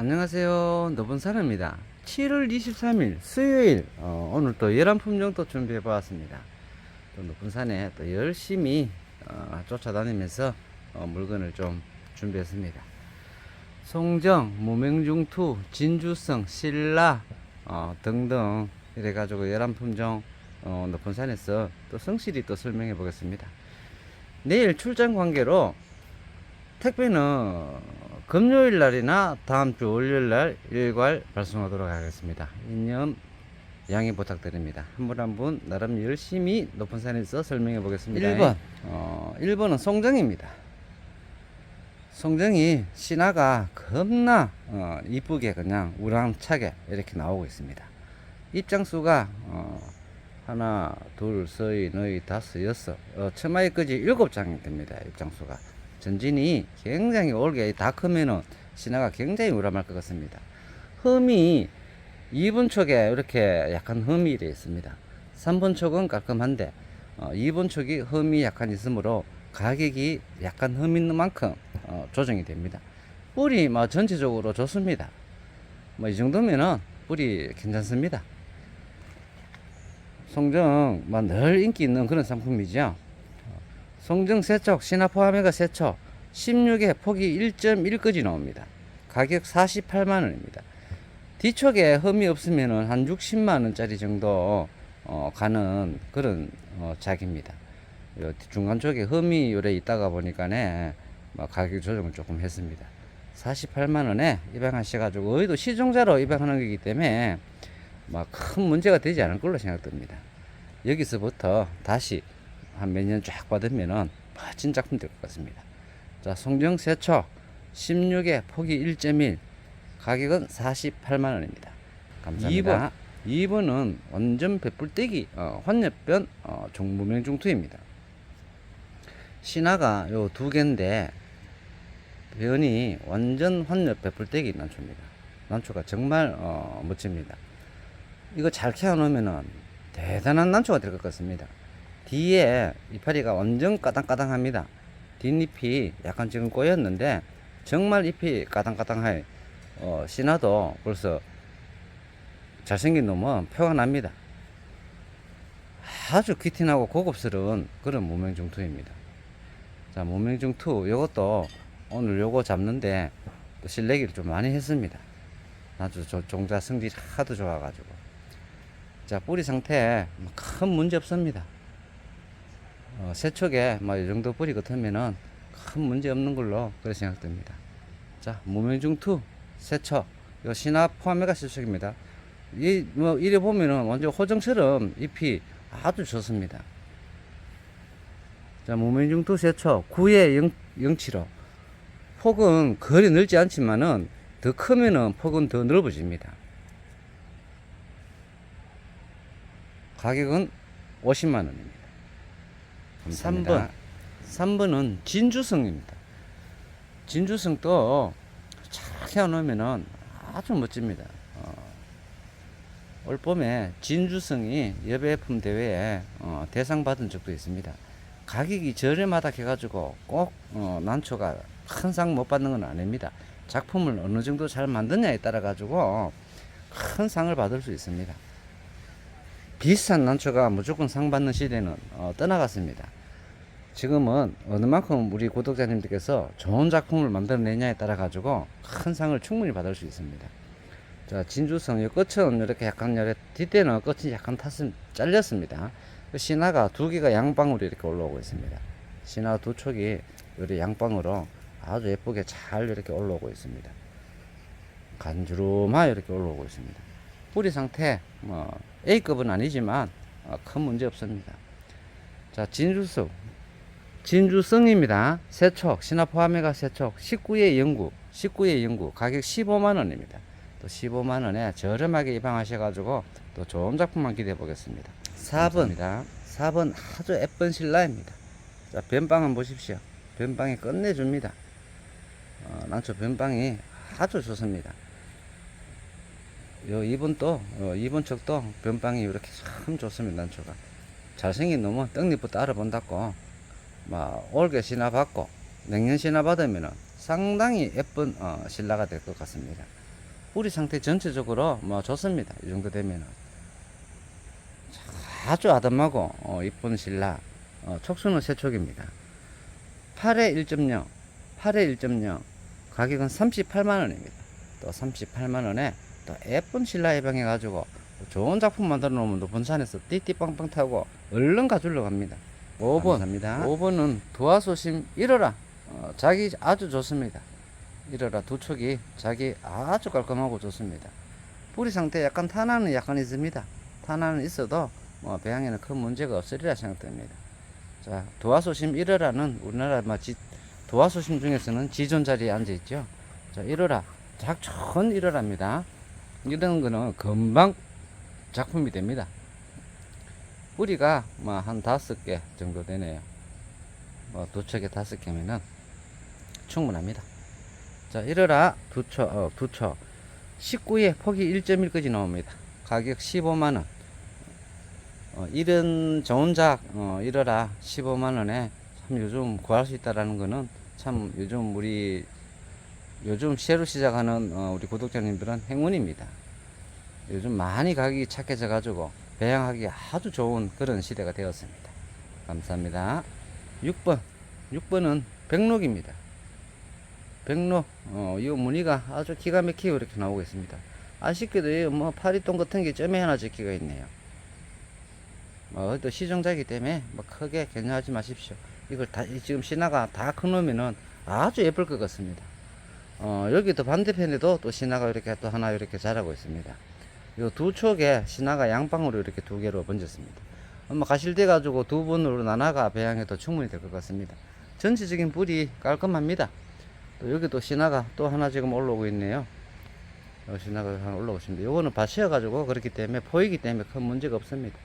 안녕하세요. 노분사입니다. 7월 23일 수요일 어, 오늘 또 열한 품종 또 준비해 보았습니다. 또 노분산에 또 열심히 어, 쫓아다니면서 어, 물건을 좀 준비했습니다. 송정, 무명중투, 진주성, 신라 어, 등등 이래 가지고 열한 품종 어, 노분산에서 또 성실히 또 설명해 보겠습니다. 내일 출장 관계로 택배는 금요일 날이나 다음 주 월요일 날 일괄 발송하도록 하겠습니다. 인연 양해 부탁드립니다. 한 분 한 분 나름 열심히 높은 산에서 설명해 보겠습니다. 1번. 어, 1번은 송정입니다. 송정이 신화가 겁나 어, 이쁘게 그냥 우랑차게 이렇게 나오고 있습니다. 입장수가 어, 하나, 둘, 셋, 넷, 다섯, 여섯, 어, 처마에까지 일곱 장이 됩니다. 입장수가. 전진이 굉장히 올게 다 크면은 신화가 굉장히 우람할 것 같습니다. 흠이 2분 촉에 이렇게 약간 흠이 이래 있습니다. 3분 촉은 깔끔한데 어, 2분 촉이 흠이 약간 있으므로 가격이 약간 흠 있는 만큼 어, 조정이 됩니다. 뿌리 뭐 전체적으로 좋습니다. 뭐 이 정도면은 뿌리 괜찮습니다. 송정 뭐늘 인기 있는 그런 상품이죠. 송정 세척 신화 포함해가 세척 16에 폭이 1.1까지 나옵니다. 가격 48만 원입니다. 뒤쪽에 흠이 없으면은 한 60만 원짜리 정도 어, 가는 그런 어, 작입니다. 요 중간 쪽에 흠이 요래 있다가 보니까네 뭐 가격 조정을 조금 했습니다. 48만 원에 입양하셔가지고 의도 시종자로 입양하는 거기 때문에 막 큰 문제가 되지 않을 걸로 생각됩니다. 여기서부터 다시 한 몇 년 쫙 받으면은 멋진 작품 될 것 같습니다. 자, 송정 세초 16에 폭이 1.1 가격은 48만 원입니다. 감사합니다. 2번. 2번은 완전 배불떼기 어, 환엽변 어, 종무명 중투입니다. 신화가 요 두 개인데 변이 완전 환엽 배불떼기 난초입니다. 난초가 정말 어, 멋집니다. 이거 잘 키워놓으면은 대단한 난초가 될 것 같습니다. 뒤에 이파리가 완전 까당까당합니다. 뒷잎이 약간 지금 꼬였는데 정말 잎이 까당까당해. 어, 신화도 벌써 잘생긴 놈은 표가 납니다. 아주 귀티나고 고급스러운 그런 무명중투입니다. 자, 무명중투 요것도 오늘 요거 잡는데 또 실내기를 좀 많이 했습니다. 아주 저 종자 성질이 하도 좋아가지고. 자, 뿌리 상태 뭐큰 문제 없습니다. 어, 세척에 뭐이 정도 뿌리 같으면은 큰 문제 없는 걸로 그렇게 생각됩니다. 자, 무명중투 세척. 요 신화 포함해가 세척입니다. 이, 뭐, 이래 보면은 완전 호정처럼 잎이 아주 좋습니다. 자, 무명중투 세척. 9에 0, 075. 폭은 거리 넓지 않지만은 더 크면은 폭은 더 넓어집니다. 가격은 50만 원입니다. 3번. 3번은 진주성입니다. 진주성도 잘 키워놓으면은 아주 멋집니다. 어, 올 봄에 진주성이 여배품 대회에 어, 대상 받은 적도 있습니다. 가격이 저렴하다 해가지고 꼭 어, 난초가 큰 상 못 받는 건 아닙니다. 작품을 어느 정도 잘 만드냐에 따라 가지고 큰 상을 받을 수 있습니다. 비싼 난초가 무조건 상 받는 시대는 어, 떠나갔습니다. 지금은 어느 만큼 우리 구독자님들께서 좋은 작품을 만들어내냐에 따라 가지고 큰 상을 충분히 받을 수 있습니다. 자, 진주성, 이 끝은 이렇게 약간, 이렇게 뒷대는 끝이 약간 탔음, 잘렸습니다. 그 신화가 두 개가 양방으로 이렇게 올라오고 있습니다. 신화 두 촉이 이렇게 양방으로 아주 예쁘게 잘 이렇게 올라오고 있습니다. 간주름하게 이렇게 올라오고 있습니다. 뿌리 상태, 뭐, A급은 아니지만, 어, 큰 문제 없습니다. 자, 진주성. 진주성입니다. 세척, 신화 포함해가 세척, 19의 연구, 19의 연구, 가격 15만원입니다. 또 15만원에 저렴하게 입양하셔가지고 또 좋은 작품만 기대해 보겠습니다. 4번. 4번 아주 예쁜 신라입니다. 자, 변방 한번 보십시오. 변방이 끝내줍니다. 어, 난초 변방이 아주 좋습니다. 요 이번 또 어, 이번 척도 변방이 이렇게 참 좋습니다. 난초가 잘생긴 놈은 떡잎부터 알아본다고 막 올게 신화 받고 냉년 신화 받으면은 상당히 예쁜 어, 신라가 될 것 같습니다. 뿌리 상태 전체적으로 뭐 좋습니다. 이 정도 되면은 아주 아담하고 어, 이쁜 신라 어, 촉수는 세촉입니다. 8회 1.0, 8회 1.0 가격은 38만 원입니다. 또 38만 원에 또 예쁜 신라 예방해 가지고 좋은 작품 만들어 놓으면 높은 산에서 띠띠빵빵 타고 얼른 가지러 갑니다. 5번 합니다. 5번은 도화소심 잃어라. 어, 자기 아주 좋습니다. 잃어라 두 촉이 자기 아주 깔끔하고 좋습니다. 뿌리 상태 약간 탄화는 약간 있습니다. 탄화는 있어도 뭐 배양에는 큰 문제가 없으리라 생각됩니다. 자, 도화소심 1호라는 우리나라 뭐 지, 도화소심 중에서는 지존 자리에 앉아 있죠. 자, 1호라 작전 1호랍니다. 이런 거는 금방 작품이 됩니다. 뿌리가 뭐 한 다섯 개 정도 되네요. 뭐 두 척에 다섯 개면은 충분합니다. 자, 1호라 두 척, 어, 두 척. 19에 폭이 1.1까지 나옵니다. 가격 15만원. 어, 이런 좋은 작, 어, 이러라 15만원에 참 요즘 구할 수 있다라는 거는 참 요즘 우리 요즘 새로 시작하는 어, 우리 구독자님들은 행운입니다. 요즘 많이 가격이 착해져 가지고 배양하기 아주 좋은 그런 시대가 되었습니다. 감사합니다. 6번. 6번은 백록입니다. 백록, 어, 이 무늬가 아주 기가 막히게 이렇게 나오고 있습니다. 아쉽게도 이뭐 파리똥 같은 게 점에 하나 적히가 있네요. 어, 또 시종자이기 때문에 뭐 크게 견뎌하지 마십시오. 이걸 다, 이 지금 신화가 다 커놓으면은 아주 예쁠 것 같습니다. 어, 여기 또 반대편에도 또 신화가 이렇게 또 하나 이렇게 자라고 있습니다. 요 두 촉에 신화가 양방으로 이렇게 두 개로 번졌습니다. 아마 가실대 가지고 두 번으로 나눠가 배양해도 충분히 될 것 같습니다. 전체적인 뿌리 깔끔합니다. 또 여기 또 신화가 또 하나 지금 올라오고 있네요. 요 신화가 하나 올라오고 있습니다. 요거는 밭이어 가지고 그렇기 때문에 포이기 때문에 큰 문제가 없습니다.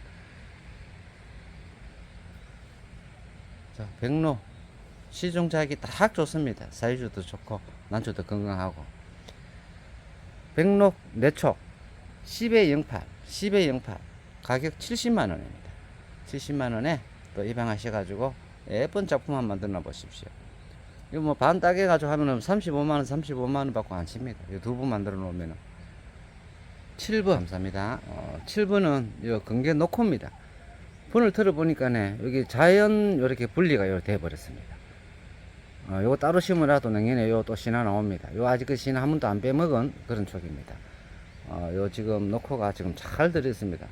자, 백로 시종자기 딱 좋습니다. 사이즈도 좋고 난초도 건강하고 백록 내촉 10에 08 10에 08 가격 70만 원입니다. 70만 원에 또 입양하셔 가지고 예쁜 작품 한번 만들어 보십시오. 이거 뭐 반 따게 가지고 하면은 35만 원, 35만 원 받고 안 칩니다. 이두분 만들어 놓으면은 7번 감사합니다. 어, 7번은 요 건개 노코입니다. 분을 들어보니까네 여기 자연 이렇게 분리가 요돼 버렸습니다. 어, 요거 따로 심으라도 내년에 요 또 신화 나옵니다. 요 아직 그 신화 한 번도 안 빼먹은 그런 촉입니다. 어, 요 지금 노코가 지금 잘 들어있습니다.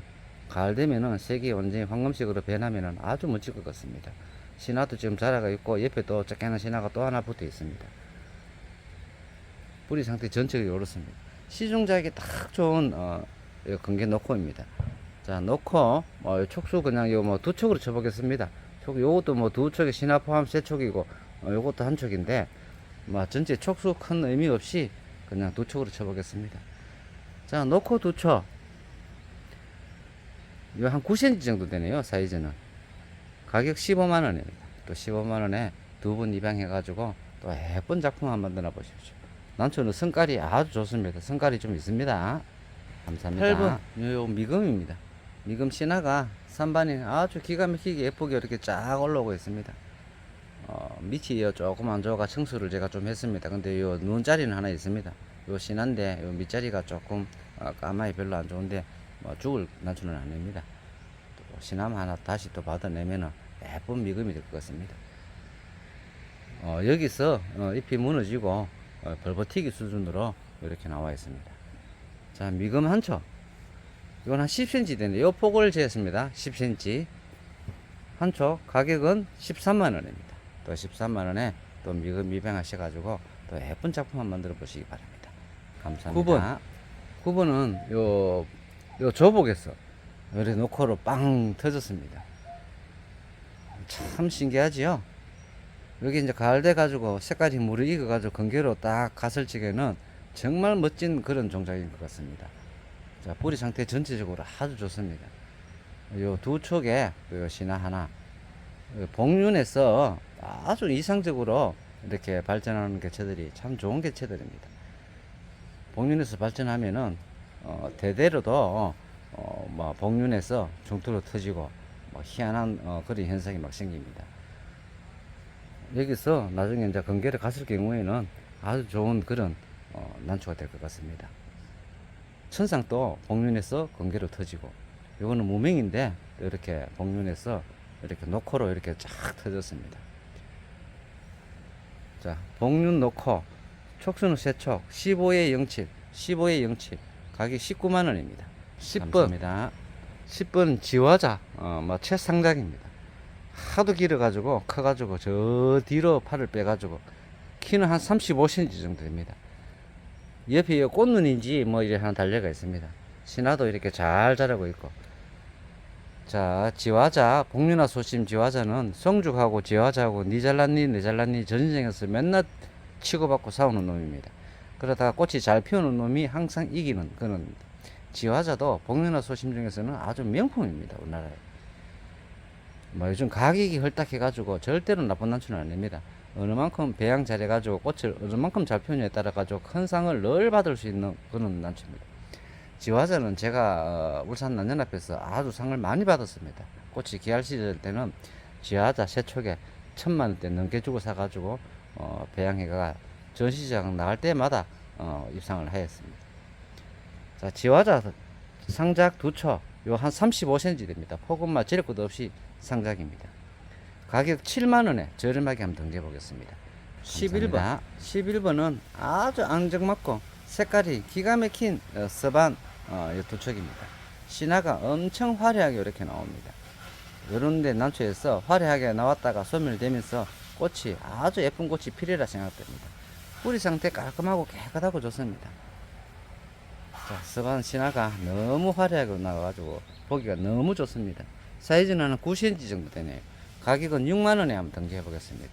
가을 되면은 색이 완전히 황금색으로 변하면은 아주 멋질 것 같습니다. 신화도 지금 자라가 있고 옆에 또 작게는 신화가 또 하나 붙어 있습니다. 뿌리 상태 전체가 이렇습니다. 시중자에게 딱 좋은 어, 요 건개 노코입니다. 자, 놓고, 어, 촉수 그냥 요뭐두 촉으로 쳐보겠습니다. 촉, 요것도 뭐 두 촉에 신화 포함 세 촉이고, 어, 요것도 한 촉인데, 뭐 전체 촉수 큰 의미 없이 그냥 두 촉으로 쳐보겠습니다. 자, 놓고 두 촉. 요한 9cm 정도 되네요, 사이즈는. 가격 15만원입니다. 또 15만원에 두 분 입양해 가지고 또 예쁜 작품 한번 만들어 보십시오. 난초는 성깔이 아주 좋습니다. 성깔이 좀 있습니다. 감사합니다. 8번 요 미금입니다. 미금 신화가 산반이 아주 기가 막히게 예쁘게 이렇게 쫙 올라오고 있습니다. 어, 밑이 요 조금 안 좋아가 청소를 제가 좀 했습니다. 근데 요 눈자리는 하나 있습니다. 요 신한데 요 밑자리가 조금 어, 까마이 별로 안 좋은데 뭐 죽을 난초는 아닙니다. 또 신함 하나 다시 또 받아내면은 예쁜 미금이 될 것 같습니다. 어, 여기서 어, 잎이 무너지고 어, 벌버티기 수준으로 이렇게 나와 있습니다. 자, 미금 한 초. 이건 한 10cm 되는데, 요 폭을 재었습니다. 10cm. 한 초. 가격은 13만원입니다. 또 13만원에 또 미금 입양하셔가지고 또 예쁜 작품 한번 만들어 보시기 바랍니다. 감사합니다. 9번. 9번은 요, 요 조복에서 요리 노코로 빵 터졌습니다. 참 신기하지요? 여기 이제 가을 돼 가지고 색깔이 물이 익어 가지고 건개로 딱 갔을 적에는 정말 멋진 그런 종작인 것 같습니다. 자, 뿌리 상태 전체적으로 아주 좋습니다. 요 두 촉에 요 신화 하나, 요 복륜에서 아주 이상적으로 이렇게 발전하는 개체들이 참 좋은 개체들입니다. 복륜에서 발전하면은 어, 대대로도 어, 뭐 복륜에서 중투로 터지고 뭐 희한한 어, 그런 현상이 막 생깁니다. 여기서 나중에 이제 건개를 갔을 경우에는 아주 좋은 그런 어, 난초가 될 것 같습니다. 천상도 복륜에서 건개로 터지고 요거는 무명인데 이렇게 복륜에서 이렇게 노코로 이렇게 쫙 터졌습니다. 자, 복륜 노코 촉수는 세촉 15에 07 15에 07 가격 19만 원입니다. 10번 감사합니다. 10번 지화자 어, 뭐 최상작입니다. 하도 길어가지고 커가지고 저 뒤로 팔을 빼가지고 키는 한 35cm 정도 됩니다. 옆에 이 꽃눈인지 뭐 이래 하나 달려가 있습니다. 신화도 이렇게 잘 자라고 있고. 자, 지화자, 복륜화 소심 지화자는 성죽하고 지화자하고 니 잘났니, 내 잘났니 전쟁에서 맨날 치고받고 싸우는 놈입니다. 그러다가 꽃이 잘 피우는 놈이 항상 이기는 그런 지화자도 복륜화 소심 중에서는 아주 명품입니다. 우리나라에. 뭐 요즘 가격이 헐딱해가지고 절대로 나쁜 난초는 아닙니다. 어느 만큼 배양 잘해가지고 꽃을 어느 만큼 잘 피우냐에 따라 가지고 큰 상을 늘 받을 수 있는 그런 난초입니다. 지화자는 제가 어, 울산 난연앞에서 아주 상을 많이 받았습니다. 꽃이 귀할 시절 때는 지화자 세촉에 천만 원대 넘게 주고 사가지고 어, 배양해가 전시장 나갈 때마다 어, 입상을 하였습니다. 자, 지화자 상작 두초 요한 35cm 됩니다. 폭음마 지를 것도 없이 상작입니다. 가격 7만원에 저렴하게 한번 등재 보겠습니다. 11번. 11번은 아주 앙증맞고 색깔이 기가 막힌 어, 서반 어, 이 두척입니다. 신화가 엄청 화려하게 이렇게 나옵니다. 이런데 난초에서 화려하게 나왔다가 소멸되면서 꽃이 아주 예쁜 꽃이 피리라 생각됩니다. 뿌리 상태 깔끔하고 깨끗하고 좋습니다. 자, 서반 신화가 너무 화려하게 나와가지고 보기가 너무 좋습니다. 사이즈는 한 9cm 정도 되네요. 가격은 6만원에 한번 등재해 보겠습니다.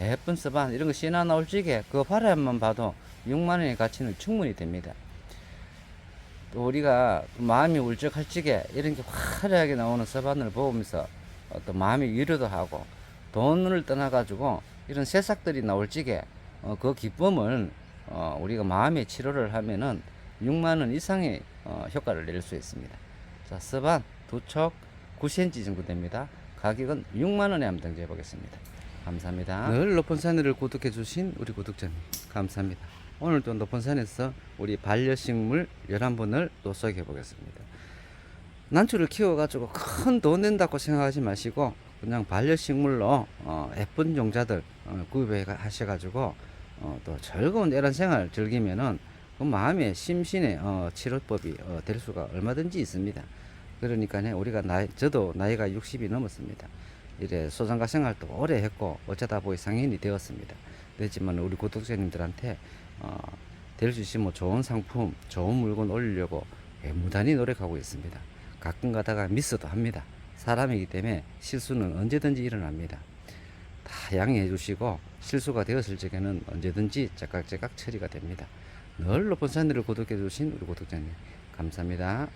예쁜 서반, 이런 거 신화 나올 적에 그 화려함만 봐도 6만원의 가치는 충분히 됩니다. 또 우리가 마음이 울적할 적에 이런 게 화려하게 나오는 서반을 보면서 또 마음이 위로도 하고 돈을 떠나가지고 이런 새싹들이 나올 적에 어, 그 기쁨을 어, 우리가 마음의 치료를 하면은 6만 원 이상의 어, 효과를 낼 수 있습니다. 자, 서반 두촉 9cm 정도 됩니다. 가격은 6만 원에 한번 등재해 보겠습니다. 감사합니다. 늘 높은 산을 구독해 주신 우리 구독자님 감사합니다. 오늘도 높은 산에서 우리 반려식물 11분을 또 소개해 보겠습니다. 난초를 키워가지고 큰 돈 낸다고 생각하지 마시고 그냥 반려식물로 어, 예쁜 종자들 어, 구입해 하셔가지고 어, 또 즐거운 이런 생활 즐기면은 그 마음의 심신의 어, 치료법이 어, 될 수가 얼마든지 있습니다. 그러니까요 우리가 나이 저도 나이가 60이 넘었습니다. 이래 소장가 생활도 오래 했고 어쩌다 보니 상인이 되었습니다. 그렇지만 우리 구독자님들한테 어, 될수 있으면 좋은 상품, 좋은 물건 올리려고 예, 무단히 노력하고 있습니다. 가끔 가다가 미스도 합니다. 사람이기 때문에 실수는 언제든지 일어납니다. 다 양해해 주시고 실수가 되었을 적에는 언제든지 제깍제깍 처리가 됩니다. 늘 높은 산들을 구독해 주신 우리 구독자님 감사합니다.